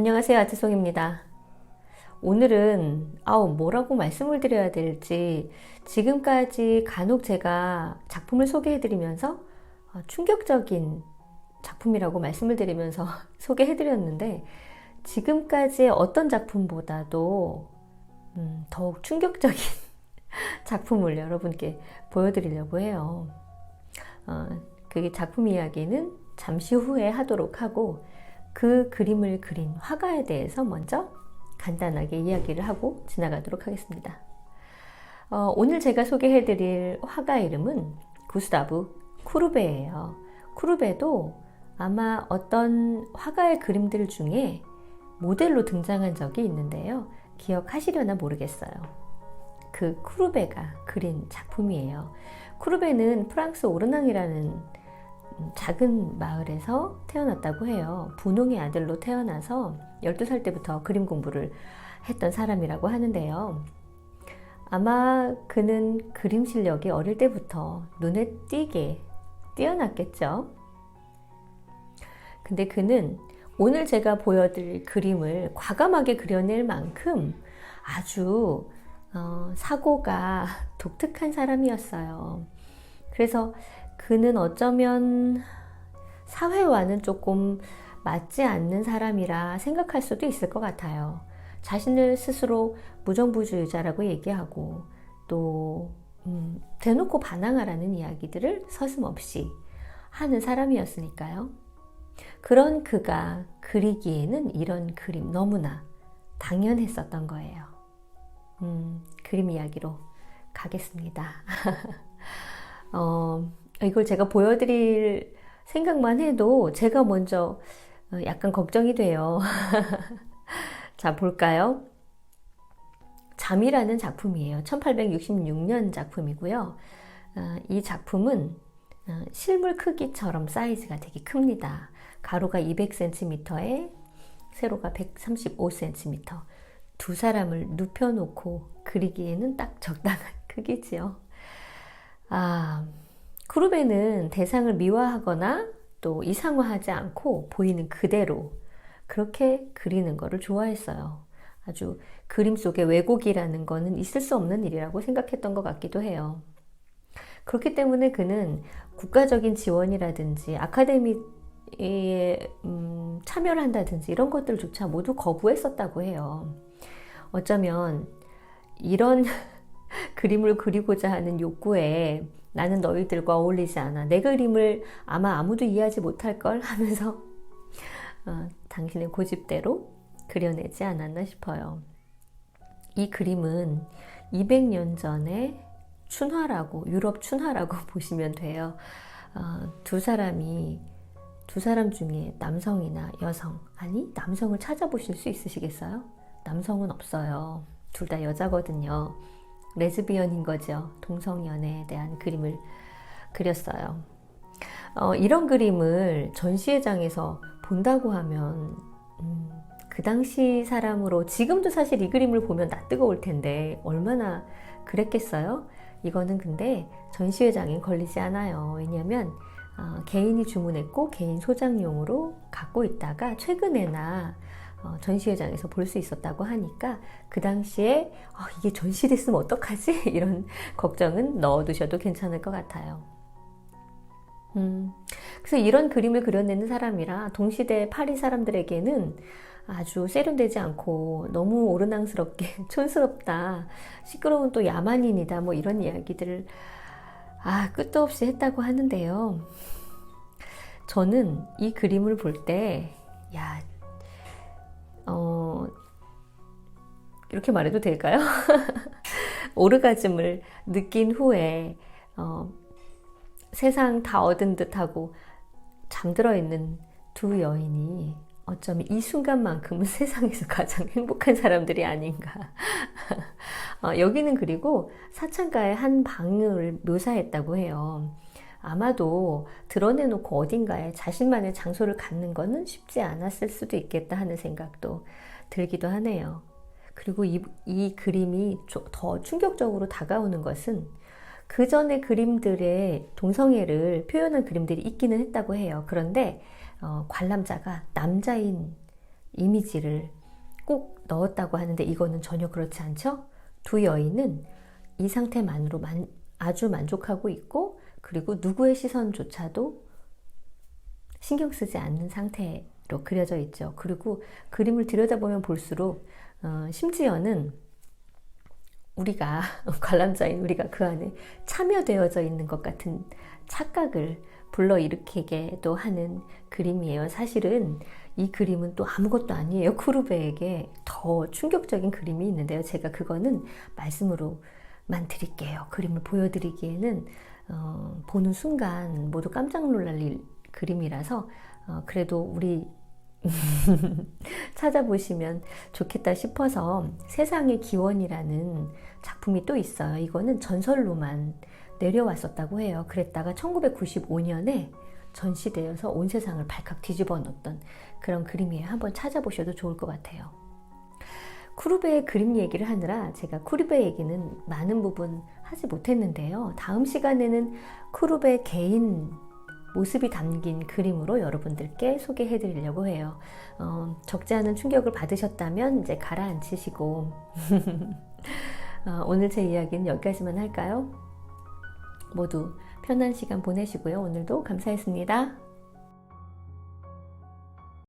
안녕하세요. 아트송입니다. 오늘은 아우 뭐라고 말씀을 드려야 될지 지금까지 간혹 제가 작품을 소개해드리면서 어, 충격적인 작품이라고 말씀을 드리면서 소개해드렸는데 지금까지의 어떤 작품보다도 음, 더욱 충격적인 작품을 여러분께 보여드리려고 해요. 어, 그 작품 이야기는 잠시 후에 하도록 하고 그 그림을 그린 화가에 대해서 먼저 간단하게 이야기를 하고 지나가도록 하겠습니다. 어, 오늘 제가 소개해드릴 화가 이름은 구스다브 쿠르베예요. 쿠르베도 아마 어떤 화가의 그림들 중에 모델로 등장한 적이 있는데요. 기억하시려나 모르겠어요. 그 쿠르베가 그린 작품이에요. 쿠르베는 프랑스 오르낭이라는 작은 마을에서 태어났다고 해요. 분홍의 아들로 태어나서 12살 때부터 그림 공부를 했던 사람이라고 하는데요. 아마 그는 그림 실력이 어릴 때부터 눈에 띄게 뛰어났겠죠. 근데 그는 오늘 제가 보여드릴 그림을 과감하게 그려낼 만큼 아주 어, 사고가 독특한 사람이었어요. 그래서 그는 어쩌면 사회와는 조금 맞지 않는 사람이라 생각할 수도 있을 것 같아요. 자신을 스스로 무정부주의자라고 얘기하고 또 음, 대놓고 반항하라는 이야기들을 서슴없이 하는 사람이었으니까요. 그런 그가 그리기에는 이런 그림 너무나 당연했었던 거예요. 음, 그림 이야기로 가겠습니다. 어, 이걸 제가 보여드릴 생각만 해도 제가 먼저 어, 약간 걱정이 돼요. 자, 볼까요? 잠이라는 작품이에요. 1866년 작품이고요. 어, 이 작품은 어, 실물 크기처럼 사이즈가 되게 큽니다. 가로가 200cm에 세로가 135cm. 두 사람을 눕혀놓고 그리기에는 딱 적당한 크기지요. 아, 크루베는 대상을 미화하거나 또 이상화하지 않고 보이는 그대로 그렇게 그리는 것을 좋아했어요. 아주 그림 속에 왜곡이라는 것은 있을 수 없는 일이라고 생각했던 것 같기도 해요. 그렇기 때문에 그는 국가적인 지원이라든지 아카데미에 음, 참여를 한다든지 이런 것들조차 모두 거부했었다고 해요. 어쩌면 이런 그림을 그리고자 하는 욕구에 나는 너희들과 어울리지 않아. 내 그림을 아마 아무도 이해하지 못할 걸 하면서 어, 당신의 고집대로 그려내지 않았나 싶어요. 이 그림은 200년 전에 춘화라고 유럽 춘화라고 보시면 돼요. 어, 두 사람이 두 사람 중에 남성이나 여성 아니 남성을 찾아보실 수 있으시겠어요? 남성은 없어요. 둘 다 여자거든요. 레즈비언인 거죠. 동성연애에 대한 그림을 그렸어요. 어, 이런 그림을 전시회장에서 본다고 하면 음, 그 당시 사람으로 지금도 사실 이 그림을 보면 나 뜨거울 텐데 얼마나 그랬겠어요? 이거는 근데 전시회장에 걸리지 않아요. 왜냐하면 어, 개인이 주문했고 개인 소장용으로 갖고 있다가 최근에나 어, 전시회장에서 볼 수 있었다고 하니까 그 당시에 어, 이게 전시됐으면 어떡하지? 이런 걱정은 넣어두셔도 괜찮을 것 같아요. 음, 그래서 이런 그림을 그려내는 사람이라 동시대 파리 사람들에게는 아주 세련되지 않고 너무 오르낭스럽게 촌스럽다, 시끄러운 또 야만인이다, 뭐 이런 이야기들을 아, 끝도 없이 했다고 하는데요. 저는 이 그림을 볼 때, 야, 이렇게 말해도 될까요? 오르가즘을 느낀 후에 어, 세상 다 얻은 듯하고 잠들어 있는 두 여인이 어쩌면 이 순간만큼은 세상에서 가장 행복한 사람들이 아닌가. 어, 여기는 그리고 사창가의 한 방을 묘사했다고 해요. 아마도 드러내놓고 어딘가에 자신만의 장소를 갖는 것은 쉽지 않았을 수도 있겠다 하는 생각도 들기도 하네요. 그리고 이, 이 그림이 더 충격적으로 다가오는 것은 그 전의 그림들의 동성애를 표현한 그림들이 있기는 했다고 해요. 그런데 어, 관람자가 남자인 이미지를 꼭 넣었다고 하는데 이거는 전혀 그렇지 않죠? 두 여인은 이 상태만으로 만, 아주 만족하고 있고 그리고 누구의 시선조차도 신경 쓰지 않는 상태로 그려져 있죠. 그리고 그림을 들여다보면 볼수록 어, 심지어는 우리가 관람자인 우리가 그 안에 참여되어져 있는 것 같은 착각을 불러일으키게도 하는 그림이에요. 사실은 이 그림은 또 아무것도 아니에요. 쿠르베에게 더 충격적인 그림이 있는데요. 제가 그거는 말씀으로만 드릴게요. 그림을 보여드리기에는 어, 보는 순간 모두 깜짝 놀랄 일, 그림이라서 어, 그래도 우리 찾아보시면 좋겠다 싶어서 세상의 기원이라는 작품이 또 있어요. 이거는 전설로만 내려왔었다고 해요. 그랬다가 1995년에 전시되어서 온 세상을 발칵 뒤집어 놓던 그런 그림이에요. 한번 찾아보셔도 좋을 것 같아요. 쿠르베의 그림 얘기를 하느라 제가 쿠르베 얘기는 많은 부분 하지 못했는데요. 다음 시간에는 쿠르베 개인 모습이 담긴 그림으로 여러분들께 소개해 드리려고 해요. 어, 적지 않은 충격을 받으셨다면 이제 가라앉히시고 어, 오늘 제 이야기는 여기까지만 할까요? 모두 편한 시간 보내시고요. 오늘도 감사했습니다.